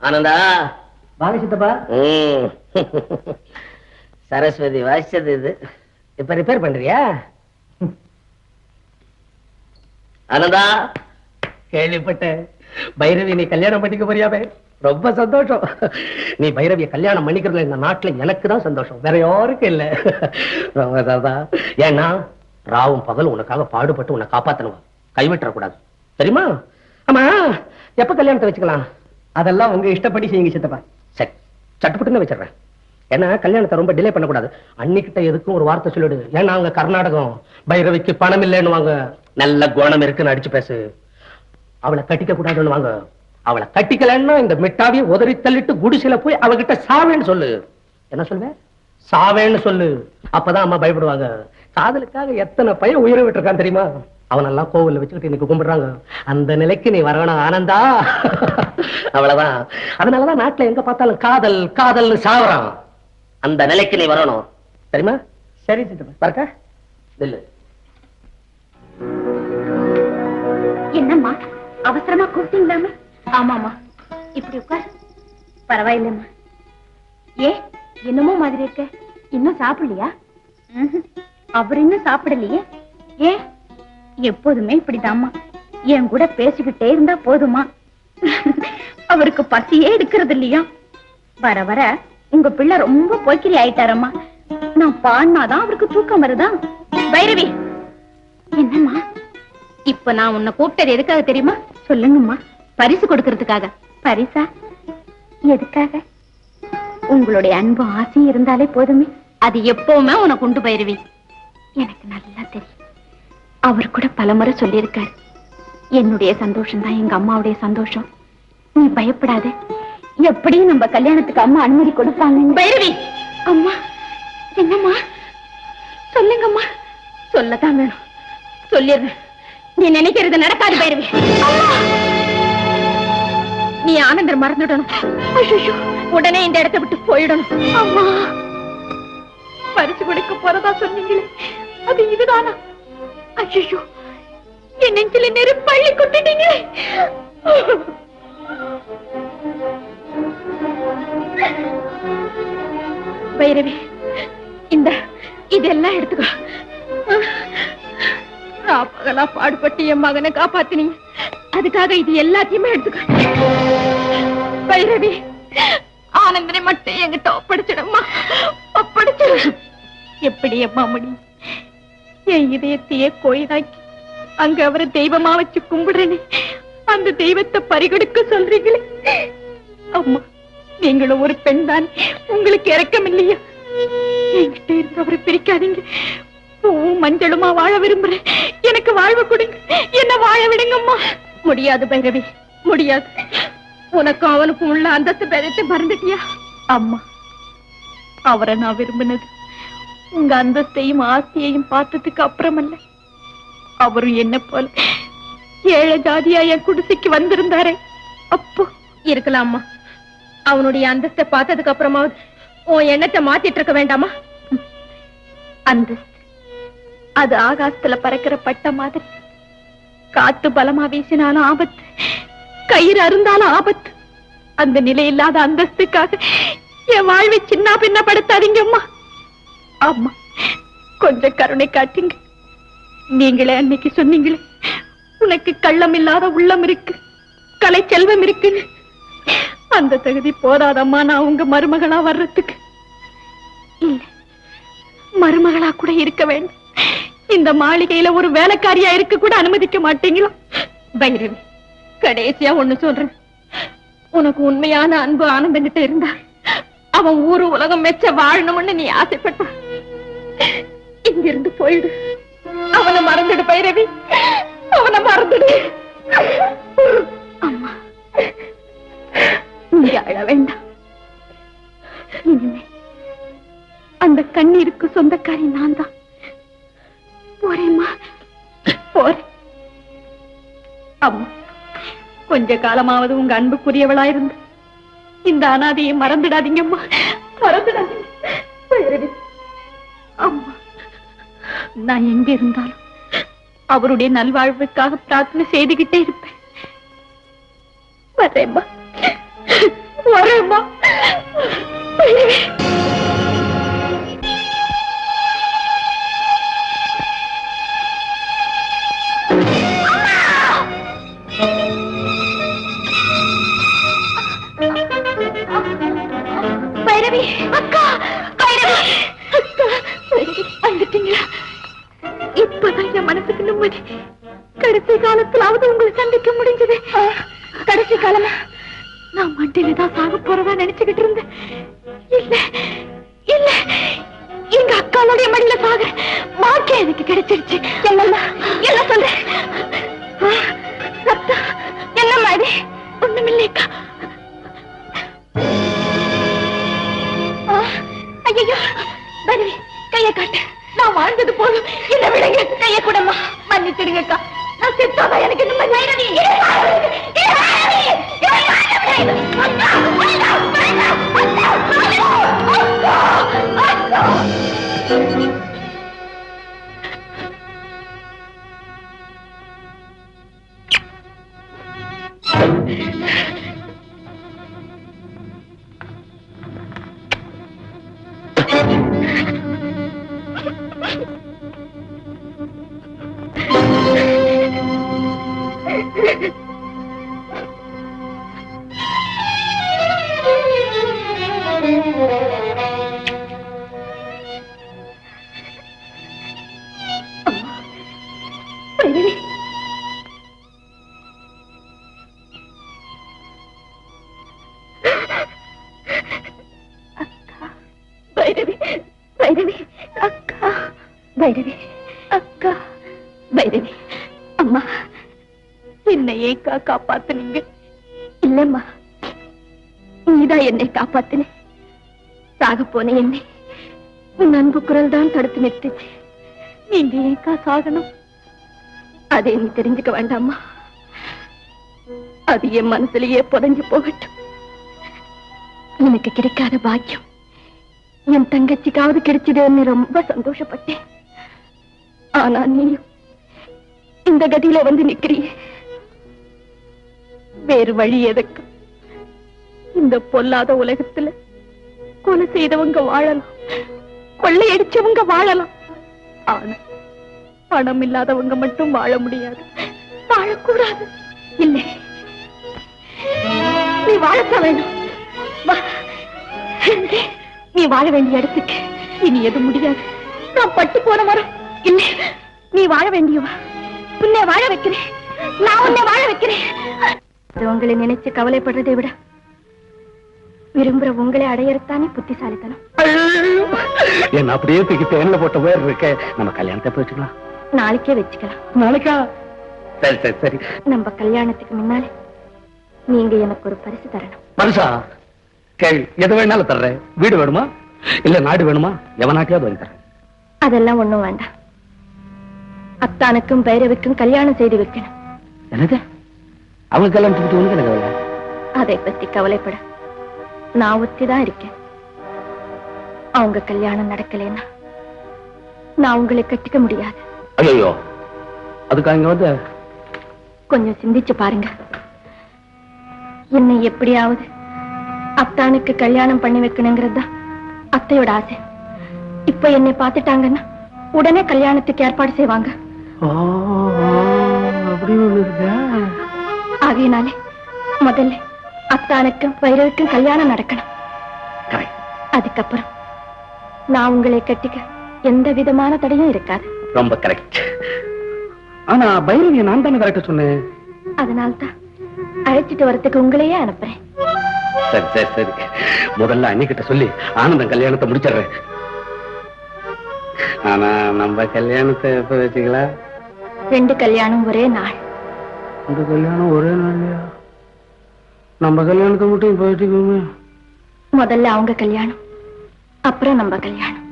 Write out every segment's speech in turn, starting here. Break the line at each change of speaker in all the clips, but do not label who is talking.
ஆனந்தா?
வாங்க சித்தப்பா.
ம். சரஸ்வதி வாசிச்சது இது.
இப்ப ரிப்பேர் பண்றியா?
ஆனந்தா?
கேள்விப்பட்டேன். பைரவி நீ கல்யாணம் பண்ணிக்க போறியாவே ரொம்ப சந்தோஷம். நீ பைரவிய கல்யாணம் பண்ணிக்கிறதுல இந்த நாட்டுல எனக்கு தான் சந்தோஷம். வேற யாருக்கும் இல்ல. ரொம்ப சந்தோஷம். ஏன்னா ராவும் பகல் உனக்காக பாடுபட்டு உன்னை காப்பாத்தணும். கைவிட்டுற கூடாது தெரியுமா? ஆமா எப்ப கல்யாணத்தை வச்சுக்கலாம்? அதெல்லாம் உங்க இஷ்டப்படி செய்யுங்க சித்தப்பா. சரி சட்டுப்பட்டுன்னு வச்சிடுறேன். ஏன்னா கல்யாணத்தை ரொம்ப டிலே பண்ணக்கூடாது. அன்னிக்கிட்ட எதுக்கும் ஒரு வார்த்தை சொல்லிடு. ஏன்னா அவங்க கர்நாடகம் பைரவிக்கு பணம் இல்லைன்னு வாங்க நல்ல குணம் இருக்குன்னு அடிச்சு பேசு. அவளை கட்டிக்க கூடாதுன்னு வாங்க. அவளை கட்டிக்கலன்னா இந்த மிட்டாவியை உதறி தள்ளிட்டு குடிசையில போய் அவகிட்ட சாவேன்னு சொல்லு. என்ன சொல்லுவேன் சாவேன்னு சொல்லு. அப்பதான் அம்மா பயப்படுவாங்க. காதலுக்காக எத்தனை பையன் உயிரை விட்டுருக்கான் தெரியுமா? அவனெல்லாம் கோவில்ல வச்சுக்கிட்டு இன்னைக்கு கும்பிடுறாங்க. அந்த நிலைக்கு நீ வரவேணும் ஆனந்தா. அவ்வளவுதான். அதனாலதான் நாட்டுல எங்க பார்த்தாலும் காதல் காதல்னு சாவறான். அந்த நிலைக்கு நீ வரணும். தெரியுமா? சரி பறக்க இல்ல
என்னம்மா? அவசரமா கூப்பிட்டீங்களாமே ஆமாமா இப்படி உட்கார். பரவாயில்லம்மா. ஏ என்னமோ மாதிரி இருக்க. இன்னும் சாப்பிடலையா. அவர் இன்னும் சாப்பிடலையே? ஏ எப்போதுமே இப்படிதாம்மா. என் கூட பேசிக்கிட்டே இருந்தா போதுமா? அவருக்கு பசியே எடுக்கிறது இல்லையா? வர வர உங்க பிள்ளை ரொம்ப போய்க்கிரி ஆயிட்டாரம்மா. நான் பாடினாதான் அவருக்கு தூக்கம் வருதா? பைரவி! என்னம்மா? இப்ப நான் உன்னை கூப்பிட்டது எதுக்காக தெரியுமா? சொல்லுங்கம்மா. பரிசு கொடுக்கறதுக்காக. பரிசா? எதுக்காக? உங்களுடைய அன்பு ஆசையும் இருந்தாலே போதுமே. அது எப்பவுமே உனக்கு உண்டு பயிர்வி. எனக்கு நல்லா தெரியும். அவர் கூட பலமுறை சொல்லியிருக்காரு. என்னுடைய சந்தோஷம் தான் எங்க அம்மாவுடைய சந்தோஷம். நீ பயப்படாத. எப்படியும் நம்ம கல்யாணத்துக்கு அம்மா அனுமதி கொடுப்பாங்க. பைரவி! அம்மா! என்னம்மா? சொல்லுங்கம்மா. சொல்லத்தான் வேணும். சொல்லிடுறேன். நீ நினைக்கிறது நடக்காது பைரவி. நீ ஆனந்தர் மறந்துடணும். உடனே இந்த இடத்தை விட்டு போயிடணும். அம்மா! பரிசு கொடுக்க போறதா சொன்னீங்களே? அது இதுதானா? ஐயோ என் நெஞ்சில நெருப்பள்ளி கொட்டிட்டீங்களே பைரவி இந்த இதெல்லாம் எடுத்துக்கோ. நான் பகலா பாடுபட்டு என் மகனை காப்பாத்தினீங்க அதுக்காக இது எல்லாத்தையுமே எடுத்துக்கோ. பைரவி ஆனந்தனை மட்டும் என்கிட்ட ஒப்படைச்சிடம்மா. ஒப்படைச்சிடும் எப்படி அம்மா முடியும் என் இதயத்தையே கோயிலாக்கி அங்க அவரை தெய்வமா வச்சு கும்பிடுறேனே அந்த தெய்வத்தை பறிகொடுக்க சொல்றீங்களே? அம்மா நீங்களும் ஒரு பெண் தான் உங்களுக்கு இறக்கம் இல்லையா? என்கிட்ட இருந்து அவரை பிரிக்காதீங்க. பூவும் மஞ்சளுமா வாழ விரும்புறேன். எனக்கு வாழ்வு கொடுங்க. என்ன வாழ விடுங்கம்மா. முடியாது பைரவி முடியாது. உனக்கும் அவனுக்கும் உள்ள அந்தத்து பேரத்தை மறந்துட்டியா? அம்மா அவரை நான் விரும்பினது உங்க அந்தஸ்தையும் ஆசையையும் பார்த்ததுக்கு அப்புறமல்ல. அவரும் என்ன போல ஏழை ஜாதியா என் குடிசைக்கு வந்திருந்தாரே. அப்போ இருக்கலாம்மா. அவனுடைய அந்தஸ்தை பார்த்ததுக்கு அப்புறமாவது உன் எண்ணத்தை மாத்திட்டு இருக்க வேண்டாமா? அந்தஸ்து. அது ஆகாசத்துல பறக்கிற பட்ட மாதிரி. காத்து பலமா வீசினாலும் ஆபத்து. கயிறு அருந்தாலும் ஆபத்து. அந்த நிலை இல்லாத அந்தஸ்துக்காக என் வாழ்வை சின்ன பின்னப்படுத்தாதீங்க அம்மா ஆமா. கொஞ்சம் கருணை காட்டுங்க. நீங்களே அன்னைக்கு சொன்னீங்களே உனக்கு கள்ளம் இல்லாத உள்ளம் இருக்கு கலை செல்வம் இருக்குன்னு. அந்த தகுதி போதாதம்மா நான் உங்க மருமகளா வர்றதுக்கு. இல்ல மருமகளா கூட இருக்க வேண்டும். இந்த மாளிகையில ஒரு வேலைக்காரியா இருக்க கூட அனுமதிக்க மாட்டீங்களோ? பைரவி கடைசியா ஒண்ணு சொல்றேன். உனக்கு உண்மையான அன்பு ஆனந்தங்கிட்ட இருந்தா அவன் ஊரு உலகம் மெச்ச வாழணும்னு நீ ஆசைப்பட்டான். இங்கிருந்து போயிடு. அவனை மறந்துடு பைரவி. அவனை மறந்துடு. அம்மா நீ அழ வேண்டாம். இனிமே அந்த கண்ணீருக்கு சொந்தக்காரி நான் தான் போறேம்மா. போறேன். அம்மா கொஞ்ச காலமாவது உங்க அன்புக்குரியவளா இருந்து இந்த அனாதையை மறந்துடாதீங்கம்மா. மறந்துடாதீங்க. நான் எங்க இருந்தாலும் அவருடைய நல்வாழ்வுக்காக பிரார்த்தனை செய்துகிட்டே இருப்பேன். வரேம்மா.
வரேம்மா. அக்கா பைரவி. அக்கா வந்துட்டீங்களா? நிம்மதி கடைசி காலத்திலாவது உங்களை சந்திக்க முடிஞ்சது. கடைசி காலமா? நான் மண்டியில தான் சாக போறதா நினைச்சுக்கிட்டு இருந்தேன். இல்ல இல்ல. எங்க அக்காளுடைய மடியில சாக வாக்கே எனக்கு கிடைச்சிருச்சு. என்னம்மா? என்ன சொல்ற? என்னம்மா இது? ஒண்ணுமில்லைக்கா ஐயோ பரவி கைய காட்டு. நான் வாழ்ந்தது போதும். என்ன விடுங்க. கைய கூடமா. மன்னிச்சிடுங்கக்கா. நான் செத்தாதான் எனக்கு இந்த மாதிரி வைரவி! வைரவி! பைரவி அக்கா பைரவி அம்மா என்னை ஏக்கா காப்பாத்துனீங்க இல்லம்மா நீதான் என்னை காப்பாத்தின. சாக போன என்னை உன் அன்பு குரல் தான் தடுத்து நிறுத்துச்சு. நீங்க ஏக்கா சாகணும்? அதை நீ தெரிஞ்சுக்க வேண்டாமா அது என் மனசுலயே புதஞ்சு போகட்டும். எனக்கு கிடைக்காத பாக்கியம். என் தங்கச்சிக்காவது கிடைச்சதுன்னு ரொம்ப சந்தோஷப்பட்டேன். ஆனா நீயும் இந்த கதியில வந்து நிக்கிறீ. வேறு வழி எதுக்கு இந்த பொல்லாத உலகத்துல கொலை செய்தவங்க வாழலாம். கொள்ளையடிச்சவங்க வாழலாம். ஆனா பணம் இல்லாதவங்க மட்டும் வாழ முடியாது. வாழக்கூடாது. இல்லை. நீ வாழத்தான் வேணும். வா. நீ வாழ வேண்டிய இடத்துக்கு. இனி எது முடியாது. நான் பட்டு போன மரம். இல்லை நீ வாழ வேண்டியவா? உன்னை வாழ வைக்கிறேன். நான் உன்னை வாழ வைக்கிறேன். உங்களை நினைச்சு கவலைப்படுறதை விட விரும்புற உங்களை அடையறத்தானே புத்திசாலித்தனம்.
என்ன அப்படியே தூக்கி தேன்ல போட்ட வேறு இருக்க. நம்ம கல்யாணத்தை போய் வச்சுக்கலாம்
நாளைக்கே வச்சுக்கலாம்.
நாளைக்கா? சரி சரி சரி.
நம்ம கல்யாணத்துக்கு முன்னாலே நீங்க எனக்கு ஒரு பரிசு தரணும்.
மனுஷா கேள் எது வேணாலும் தர்றேன். வீடு வேணுமா? இல்ல நாடு வேணுமா? எவனாட்டியாவது வாங்கி தரேன்.
அதெல்லாம் ஒண்ணும் வேண்டாம். அத்தானுக்கும் பைரவிக்கும் கல்யாணம் செய்து வைக்கணும்.
என்னது? அவங்க கல்யாணத்தை பத்தி உனக்கு எனக்கு கவலை?
அதை பத்தி கவலைப்பட. நான் ஒத்திதான் இருக்கேன். அவங்க கல்யாணம் நடக்கலைன்னா நான் உங்களை கட்டிக்க முடியாது.
ஐயோ அதுக்கு அங்க வந்து
கொஞ்சம் சிந்திச்சு பாருங்க. என்னை எப்படியாவது அத்தானுக்கு கல்யாணம் பண்ணி வைக்கணுங்கிறது தான் அத்தையோட ஆசை. இப்ப என்னை பார்த்துட்டாங்கன்னா உடனே கல்யாணத்துக்கு ஏற்பாடு செய்வாங்க.
அப்படி ஒண்ணு இருக்கா?
ஆகையினாலே முதல்ல அத்தானுக்கும் வைரவுக்கும் கல்யாணம் நடக்கணும். அதுக்கப்புறம் நான் உங்களை கட்டிக்க எந்த விதமான தடையும் இருக்காது.
ரொம்ப கரெக்ட் ஆனா பைரவியை நான் தானே கரெக்டா சொன்னேன்?
அதனால்தான் அழைச்சிட்டு வரத்துக்கு உங்களையே அனுப்புறேன்.
சரி சரி சரி. முதல்ல அன்னிக்கிட்ட சொல்லி ஆனந்தம் கல்யாணத்தை முடிச்சிடுறேன். ஆனா நம்ம கல்யாணத்தை எப்ப வச்சுக்கலாம்?
ரெண்டு கல்யாணம் ஒரே நாள்.
இந்த கல்யாணம் ஒரே நாள்லயா? நம்ம கல்யாணத்தை மட்டும் இப்ப வச்சுக்கோங்க
முதல்ல அவங்க கல்யாணம் அப்புறம் நம்ம கல்யாணம்.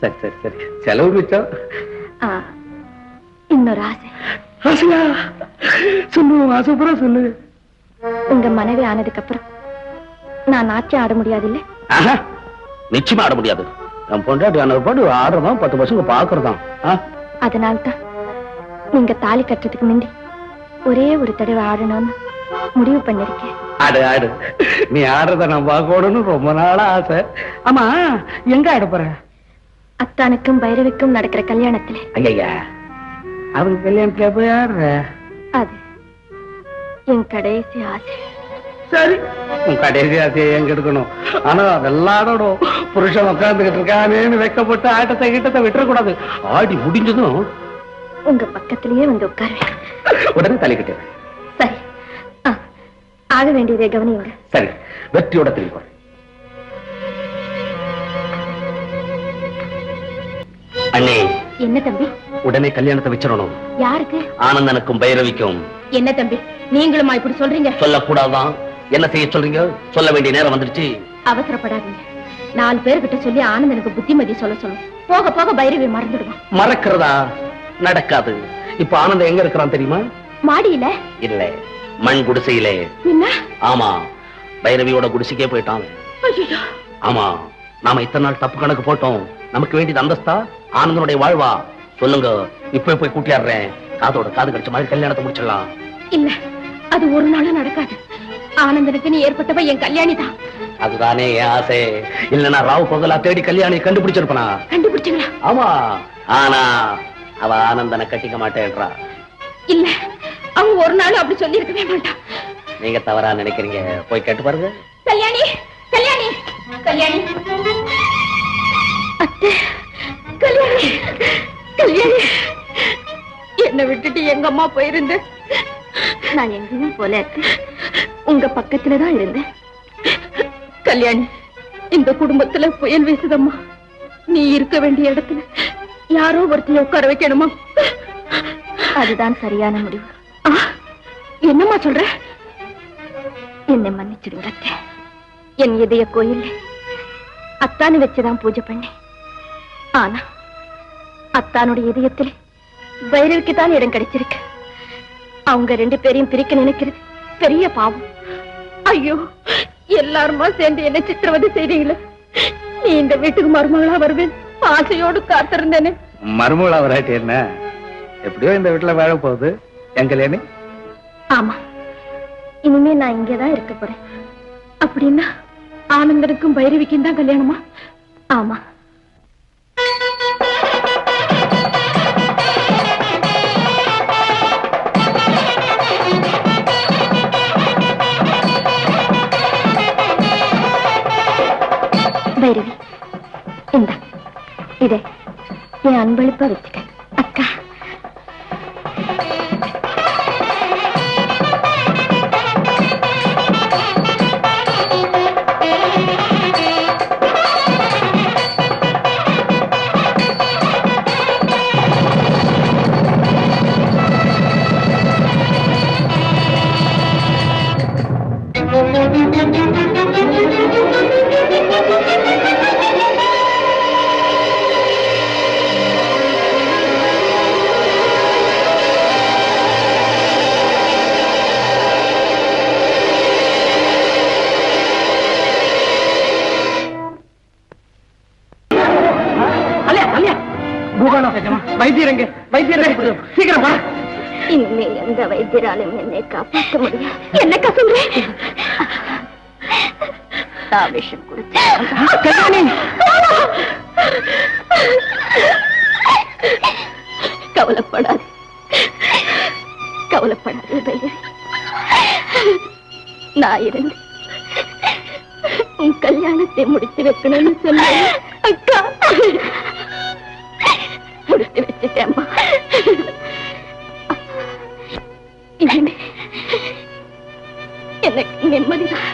சரி சரி சரி. செலவு மிச்சம்.
ஆ, இன்னொரு ஆசை.
ஆசையா? சொல்லு ஆசைப்புறம் சொல்லு.
உங்க மனைவி ஆனதுக்கு அப்புறம் நான் நாட்டியம் ஆட முடியாது இல்ல
ஆஹா, நிச்சயமா ஆட முடியாது. என் பொண்டாட்டி ஆனது பாட்டு ஆடுறதான் பத்து பசங்க பாக்குறதான்
அதனால்தான். நீங்க தாலி கட்டுறதுக்கு முந்தி ஒரே ஒரு தடவை ஆடணும்னு முடிவு பண்ணிருக்கேன்.
ஆடு ஆடு. நீ ஆடுறத நான் பார்க்கணும்னு ரொம்ப நாளா ஆசை. ஆமா எங்க ஆட போற?
அத்தானுக்கும் பைரவிக்கும் நடக்கிற கல்யாணத்துல.
ஐயா அவங்க கல்யாணத்துல போய் ஆடுற?
அது என் கடைசி ஆசை.
சரி உன் கடைசி ஆசையை எங்க எடுக்கணும். ஆனா வெள்ளாடணும் புருஷன் உட்கார்ந்துகிட்டு இருக்கானேன்னு வைக்கப்பட்டு ஆட்டத்தை கிட்டத்தை விட்டுறக்கூடாது. ஆடி முடிஞ்சதும்
உங்க பக்கத்திலேயே வந்து உட்காருவேன்.
உடனே தலைக்கிட்டு
சரி. ஆக வேண்டியதை கவனியுங்க.
சரி வெற்றியோட திரும்பி போறேன். அண்ணே.
என்ன தம்பி?
உடனே கல்யாணத்தை வச்சிடணும்.
யாருக்கு?
ஆனந்தனுக்கும் பைரவிக்கும்.
என்ன தம்பி? நீங்களுமா இப்படி சொல்றீங்க?
சொல்லக்கூடாதான். என்ன செய்ய சொல்றீங்க? சொல்ல வேண்டிய நேரம் வந்துருச்சு.
அவசரப்படாதீங்க. நாலு பேர்கிட்ட சொல்லி ஆனந்தனுக்கு புத்திமதி சொல்ல சொல்லும். போக போக பைரவி மறந்துடுவான்
மறக்கிறதா? நடக்காது. இப்ப ஆனந்தம் எங்க இருக்கிறான் தெரியுமா?
மாடியில.
இல்ல. மண் குடிசையிலே. ஆமா. பைரவியோட குடிசைக்கே போயிட்டான் ஆமா. நாம இத்தனை நாள் தப்பு கணக்கு போட்டோம். நமக்கு வேண்டியது அந்தஸ்தா ஆனந்தனுடைய வாழ்வா? சொல்லுங்க. இப்ப போய் கூட்டியாடுறேன். காதோட காது கடிச்ச மாதிரி கல்யாணத்தை முடிச்சிடலாம்.
இல்ல. அது ஒரு நாளும் நடக்காது. ஆனந்தனுக்கு நீ ஏற்பட்டவ என் கல்யாணி தான்.
அதுதானே என் ஆசை. இல்லனா ராவு பகலா தேடி கல்யாணி கண்டுபிடிச்சிருப்பனா?
கண்டுபிடிச்சுங்களா
ஆமா. ஆனா அவ ஆனந்தனை கட்டிக்க மாட்டேன்றா.
இல்ல அவங்க ஒரு நாளும் அப்படி சொல்லி இருக்கவே மாட்டான்
நீங்க தவறா நினைக்கிறீங்க. போய் கேட்டு பாருங்க.
கல்யாணி கல்யாணி கல்யாணி. அத்தை கல்யாணி கல்யாணி. என்னை விட்டுட்டு எங்க அம்மா போயிருந்து? நான் எங்கேயும் போல. உங்க பக்கத்துல தான் இருந்தேன். கல்யாணி இந்த குடும்பத்துல புயல் வீசுதம்மா. நீ இருக்க வேண்டிய இடத்துல. யாரோ ஒருத்தைய உட்கார வைக்கணுமா? அதுதான் சரியான முடிவு. என்னம்மா சொல்ற? என்னை மன்னிச்சிடுங்க அத்தை என் இதய கோயில் அத்தானு வச்சுதான் பூஜை பண்ணேன். ஆனா அத்தானுடைய இதயத்தில் பைரவிக்கு தான் இடம் கிடைச்சிருக்கு. அவங்க ரெண்டு பேரையும் பிரிக்க நினைக்கிறது பெரிய பாவம். ஐயோ எல்லாருமா சேர்ந்து என்ன சித்திரவதை செய்றீங்களே நீ இந்த வீட்டுக்கு மருமகளா வருவேன். ஆசையோடு காத்திருந்தேனே.
மருமகளா வராட்டி என்ன? எப்படியோ இந்த வீட்டுல வாழ போகுது. என் கல்யாணி
ஆமா. இனிமே நான் இங்கதான் இருக்க போறேன். அப்படின்னா ஆனந்தனுக்கும் பைரவிக்கும் தான் கல்யாணமா? ஆமா. பைரவி இந்த. இதை என் அன்பளிப்பா வச்சுக்க.
வைத்தியரங்க வைத்தியரங்க. சீக்கிரம் வா.
இனிமே எந்த வைத்தியராலும் என்னை காப்பாற்ற முடியும் என்னக்கா சொல்றேன் விஷம் குடிச்சேன் கவலைப்படாது. கவலைப்படாது பைரவி நான் இருந்து உன் கல்யாணத்தை முடித்து வைக்கணும்னு சொன்னேன். அக்கா. முடித்து வச்சுட்டேம்மா இனிமே எனக்கு நிம்மதிதான்